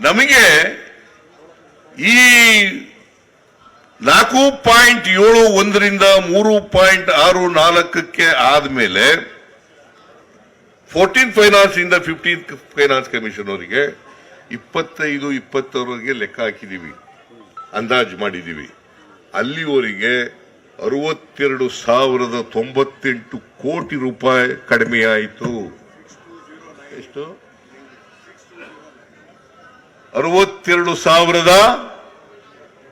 ನಮಗೆ ಈ ನಾಲ್ಕು ಪಾಯಿಂಟ್ ಏಳು ಒಂದರಿಂದ ಮೂರು ಪಾಯಿಂಟ್ ಆರು ನಾಲ್ಕಕ್ಕೆ ಆದಮೇಲೆ ಫೋರ್ಟೀನ್ ಫೈನಾನ್ಸ್ ಇಂದ ಫಿಫ್ಟೀನ್ ಫೈನಾನ್ಸ್ ಕಮಿಷನ್ ಅವರಿಗೆ ಇಪ್ಪತ್ತೈದು, ಇಪ್ಪತ್ತರವರೆಗೆ ಲೆಕ್ಕ ಹಾಕಿದೀವಿ ಅಂದಾಜು ಮಾಡಿದೀವಿ ಅಲ್ಲಿವರೆಗೆ ಅರವತ್ತೆರಡು ಸಾವಿರದ ತೊಂಬತ್ತೆಂಟು ಕೋಟಿ ರೂಪಾಯಿ ಕಡಿಮೆ ಆಯಿತು ಎಷ್ಟು? ಅರವತ್ತೆರಡು ಸಾವಿರದ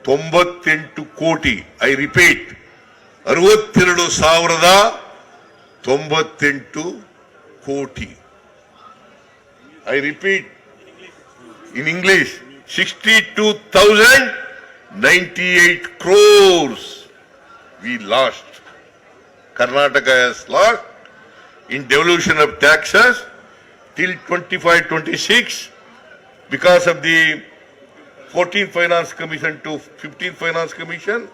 ತೊಂಬತ್ತೆಂಟು ಕೋಟಿ, ಐ ರಿಪೀಟ್, ಅರವತ್ತೆರಡು ಸಾವಿರದ ತೊಂಬತ್ತೆಂಟು ಕೋಟಿ. I repeat, in English, sixty two thousand ninety eight crores. We lost. Karnataka has lost. in devolution of taxes till 25 26 because of the 14th Finance Commission to 15th Finance Commission.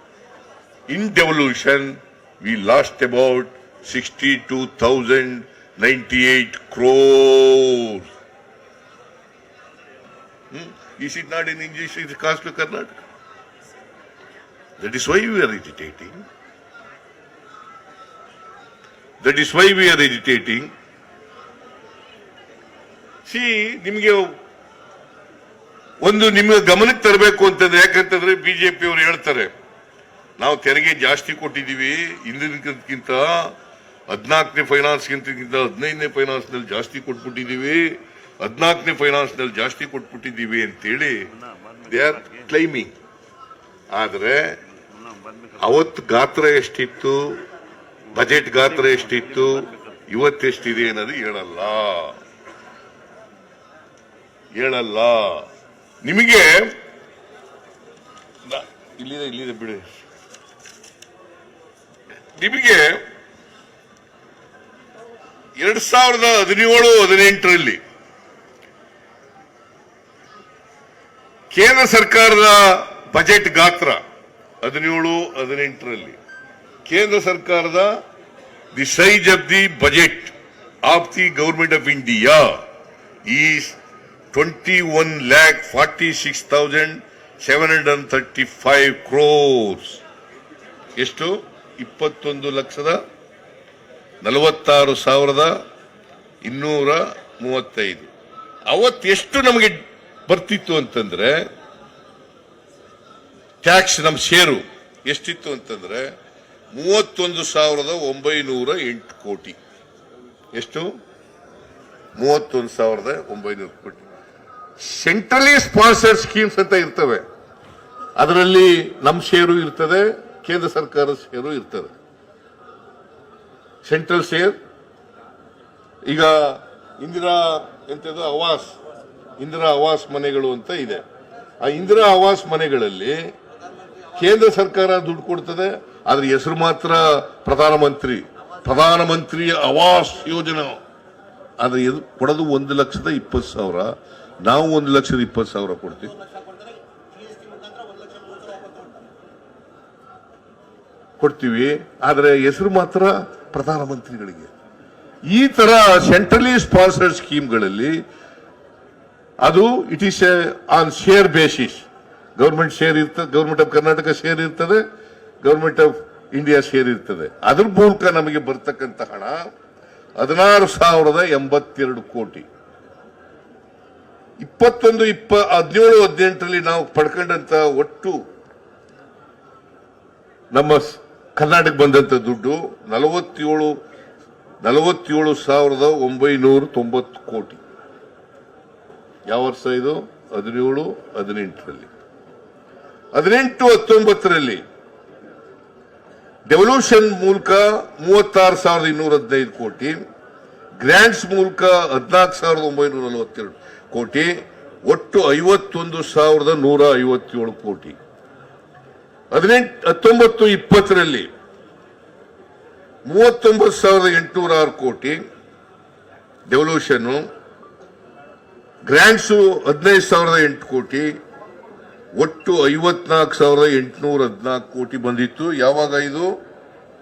In devolution, we lost about 62,098 crores. Hmm? Is it not in English? Is it cost to Karnataka? That is why we are agitating. That is why we are agitating. See, ನಿಮಗೆ ಒಂದು ನಿಮಗೆ ಗಮನಕ್ಕೆ ತರಬೇಕು ಅಂತಂದ್ರೆ ಯಾಕಂತಂದ್ರೆ BJP ಅವರು ಹೇಳ್ತಾರೆ. ನಾವು ತೆರಿಗೆ ಜಾಸ್ತಿ ಕೊಟ್ಟಿದ್ದೀವಿ ಹಿಂದಿನಕ್ಕಿಂತ ಹದಿನಾಲ್ಕನೇ ಫೈನಾನ್ಸ್ ಗಿಂತ ಹದಿನೈದನೇ ಫೈನಾನ್ಸ್ನಲ್ಲಿ ಜಾಸ್ತಿ ಕೊಟ್ಬಿಟ್ಟಿದ್ದೀವಿ. ಹದಿನಾಲ್ಕನೇ ಫೈನಾನ್ಸ್ನಲ್ಲಿ ಜಾಸ್ತಿ ಕೊಟ್ಬಿಟ್ಟಿದ್ದೀವಿ ಅಂತೇಳಿ ದೇ ಆರ್ ಕ್ಲೈಮಿಂಗ್ ಆದರೆ ಅವತ್ತು ಗಾತ್ರ ಎಷ್ಟಿತ್ತು? ಬಜೆಟ್ ಗಾತ್ರ ಎಷ್ಟಿತ್ತು? ಇವತ್ತೆಷ್ಟಿದೆ ಅನ್ನೋದು ಹೇಳಲ್ಲ. ಹೇಳಲ್ಲ. ನಿಮಗೆ ಇಲ್ಲಿದೆ ಇಲ್ಲಿದೆ ಬಿಡಿ. ನಿಮಗೆ ಎರಡ್ ಸಾವಿರದ ಹದಿನೇಳು ಹದಿನೆಂಟರಲ್ಲಿ ಕೇಂದ್ರ ಸರ್ಕಾರದ ಬಜೆಟ್ ಗಾತ್ರ ಹದಿನೇಳು ಹದಿನೆಂಟರಲ್ಲಿ ಕೇಂದ್ರ ಸರ್ಕಾರದ the size of the budget of the government of India is twenty one lakh forty six thousand seven hundred and thirty five crores ಎಷ್ಟು? ಇಪ್ಪತ್ತೊಂದು ಲಕ್ಷದ ನಲವತ್ತಾರು ಸಾವಿರದ ಇನ್ನೂರ ಮೂವತ್ತೈದು. ಅವತ್ತು ಎಷ್ಟು ನಮಗೆ ಬರ್ತಿತ್ತು ಅಂತಂದ್ರೆ ಟ್ಯಾಕ್ಸ್ ನಮ್ಮ ಷೇರು ಎಷ್ಟಿತ್ತು ಅಂತಂದ್ರೆ, ಮೂವತ್ತೊಂದು ಸಾವಿರದ ಒಂಬೈನೂರ ಎಂಟು ಕೋಟಿ. ಎಷ್ಟು? ಮೂವತ್ತೊಂದು ಸಾವಿರದ ಒಂಬೈನೂರು ಕೋಟಿ. ಸೆಂಟ್ರಲಿ ಸ್ಪಾನ್ಸರ್ಡ್ ಸ್ಕೀಮ್ಸ್ ಅಂತ ಇರ್ತವೆ. ಅದರಲ್ಲಿ ನಮ್ಮ ಶೇರು ಇರ್ತದೆ, ಕೇಂದ್ರ ಸರ್ಕಾರದ ಶೇರು ಇರ್ತದೆ. ಸೆಂಟ್ರಲ್ ಶೇರ್, ಈಗ ಇಂದಿರಾ ಎಂತದು, ಆವಾಸ್, ಇಂದಿರಾ ಆವಾಸ್ ಮನೆಗಳು ಅಂತ ಇದೆ. ಆ ಇಂದಿರಾ ಆವಾಸ್ ಮನೆಗಳಲ್ಲಿ ಕೇಂದ್ರ ಸರ್ಕಾರ ದುಡ್ಡು ಕೊಡ್ತದೆ, ಆದ್ರೆ ಹೆಸರು ಮಾತ್ರ ಪ್ರಧಾನಮಂತ್ರಿ ಪ್ರಧಾನಮಂತ್ರಿ ಆವಾಸ್ ಯೋಜನೆ. ಆದ್ರೆ ಇದು ಕೊಡೋದು ಒಂದು ಲಕ್ಷದ ಇಪ್ಪತ್ತು ಸಾವಿರ ನಾವು ಒಂದು ಲಕ್ಷದ ಇಪ್ಪತ್ತು ಸಾವಿರ ಕೊಡ್ತೀವಿ. ಕೊಡ್ತೀವಿ ಆದರೆ ಹೆಸರು ಮಾತ್ರ ಪ್ರಧಾನಮಂತ್ರಿಗಳಿಗೆ. ಈ ತರ ಸೆಂಟ್ರಲಿ ಸ್ಪಾನ್ಸರ್ಡ್ ಸ್ಕೀಮ್ಗಳಲ್ಲಿ ಅದು it is on share basis government share ಇರ್ತದೆ ಗೌರ್ಮೆಂಟ್ ಆಫ್ ಕರ್ನಾಟಕ ಶೇರ್ ಇರ್ತದೆ ಗೌರ್ಮೆಂಟ್ ಆಫ್ ಇಂಡಿಯಾ ಶೇರ್ ಇರ್ತದೆ. ಅದ್ರ ಮೂಲಕ ನಮಗೆ ಬರ್ತಕ್ಕಂಥ ಹಣ ಹದಿನಾರು ಸಾವಿರದ ಎಂಬತ್ತೆರಡು ಕೋಟಿ. ಇಪ್ಪತ್ತೊಂದು, ಇಪ್ಪ, ಹದಿನೇಳು, ಹದಿನೆಂಟರಲ್ಲಿ ನಾವು ಪಡ್ಕೊಂಡಂತ ಒಟ್ಟು ನಮ್ಮ ಕರ್ನಾಟಕ ಬಂದಂತ ದುಡ್ಡು ನಲವತ್ತೇಳು ನಲವತ್ತೇಳು ಸಾವಿರದ ಒಂಬೈನೂರ ತೊಂಬತ್ತು ಕೋಟಿ. ಯಾವ ವರ್ಷ ಇದು? ಹದಿನೇಳು, ಹದಿನೆಂಟರಲ್ಲಿ. ಹದಿನೆಂಟು, ಹತ್ತೊಂಬತ್ತರಲ್ಲಿ ಡೆವಲ್ಯೂಷನ್ ಮೂಲಕ ಮೂವತ್ತಾರು ಸಾವಿರದ ಇನ್ನೂರ ಹದಿನೈದು ಕೋಟಿ ಗ್ರಾಂಟ್ಸ್ ಮೂಲಕ ಹದಿನಾಲ್ಕು ಸಾವಿರದ ಒಂಬೈನೂರ ನಲವತ್ತೆರಡು ಕೋಟಿ, ಒಟ್ಟು ಐವತ್ತೊಂದು ಸಾವಿರದ ನೂರ ಐವತ್ತೇಳು ಕೋಟಿ. ಹದಿನೆಂಟು, ಹತ್ತೊಂಬತ್ತು ಇಪ್ಪತ್ತರಲ್ಲಿ ಮೂವತ್ತೊಂಬತ್ತು ಸಾವಿರದ ಎಂಟುನೂರ ಆರು ಕೋಟಿ ಡೆವಲ್ಯೂಷನ್ ಗ್ರ್ಯಾಂಡ್ಸು ಹದಿನೈದು ಸಾವಿರದ ಎಂಟು ಕೋಟಿ ಒಟ್ಟು ಐವತ್ನಾಲ್ಕು ಸಾವಿರದ ಎಂಟುನೂರ ಹದಿನಾಲ್ಕು ಕೋಟಿ ಬಂದಿತ್ತು. ಯಾವಾಗ ಇದು?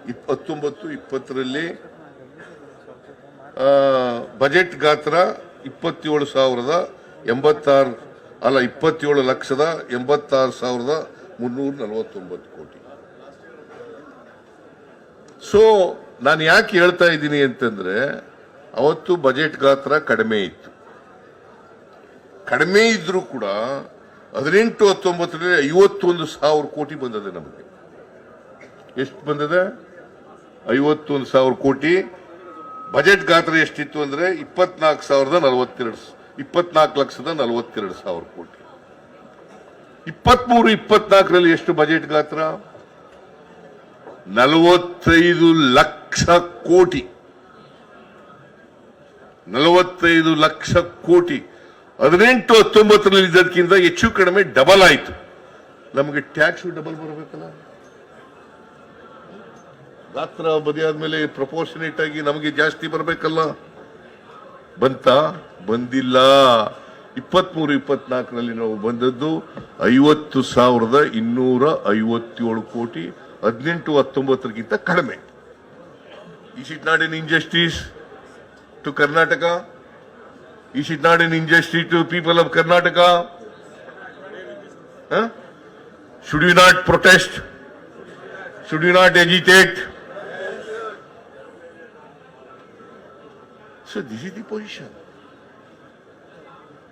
ಇಪ್ಪತ್ತೊಂಬತ್ತು, ಇಪ್ಪತ್ತರಲ್ಲಿ. ಬಜೆಟ್ ಗಾತ್ರ ಇಪ್ಪತ್ತೇಳು ಸಾವಿರದ ಎಂಬತ್ತಾರು, ಅಲ್ಲ, ಇಪ್ಪತ್ತೇಳು ಲಕ್ಷದ ಎಂಬತ್ತಾರು ಸಾವಿರದ ಮುನ್ನೂರ ನಲವತ್ತೊಂಬತ್ತು ಕೋಟಿ. ಸೊ ನಾನು ಯಾಕೆ ಹೇಳ್ತಾ ಇದ್ದೀನಿ ಅಂತಂದ್ರೆ, ಅವತ್ತು ಬಜೆಟ್ ಗಾತ್ರ ಕಡಿಮೆ ಇತ್ತು. ಕಡಿಮೆ ಇದ್ರೂ ಕೂಡ ಹದಿನೆಂಟು ಹತ್ತೊಂಬತ್ತರಲ್ಲಿ ಐವತ್ತೊಂದು ಸಾವಿರ ಕೋಟಿ ಬಂದದೆ ನಮಗೆ. ಎಷ್ಟು ಬಂದದ? ಐವತ್ತೊಂದು ಸಾವಿರ ಕೋಟಿ. ಬಜೆಟ್ ಗಾತ್ರ ಎಷ್ಟಿತ್ತು ಅಂದ್ರೆ ಇಪ್ಪತ್ನಾಲ್ಕು ಸಾವಿರದ ನಲವತ್ತೆರಡು ಇಪ್ಪತ್ನಾಲ್ಕು ಲಕ್ಷದ ನಲವತ್ತೆರಡು ಸಾವಿರ ಕೋಟಿ. ಇಪ್ಪತ್ಮೂರು, ಇಪ್ಪತ್ನಾಲ್ಕರಲ್ಲಿ ಎಷ್ಟು ಬಜೆಟ್ ಗಾತ್ರ? ನಲವತ್ತೈದು ಲಕ್ಷ ಕೋಟಿ. ನಲವತ್ತೈದು ಲಕ್ಷ ಕೋಟಿ. ಹದಿನೆಂಟು ಹತ್ತೊಂಬತ್ತರಲ್ಲಿ ಇದ್ದದಕ್ಕಿಂತ ಹೆಚ್ಚು ಕಡಿಮೆ ಡಬಲ್ ಆಯಿತು. ನಮಗೆ ಟ್ಯಾಕ್ಸು ಡಬಲ್ ಬರಬೇಕಲ್ಲ? ಗಾತ್ರ ಬದಿಯಾದ್ಮೇಲೆ ಪ್ರಪೋರ್ಷನೇಟ್ ಆಗಿ ನಮಗೆ ಜಾಸ್ತಿ ಬರಬೇಕಲ್ಲ? ಬಂತ? ಬಂದಿಲ್ಲ. ಇಪ್ಪತ್ಮೂರು, ಇಪ್ಪತ್ನಾಲ್ಕರಲ್ಲಿ ನಾವು ಬಂದದ್ದು ಐವತ್ತು ಸಾವಿರದ ಇನ್ನೂರ ಐವತ್ತೇಳು ಕೋಟಿ, ಹದಿನೆಂಟು ಹತ್ತೊಂಬತ್ತರಿಗಿಂತ ಕಡಿಮೆ. Is it not in injustice to Karnataka is it not an injustice to people of Karnataka should you not protest should you not agitate so this is the position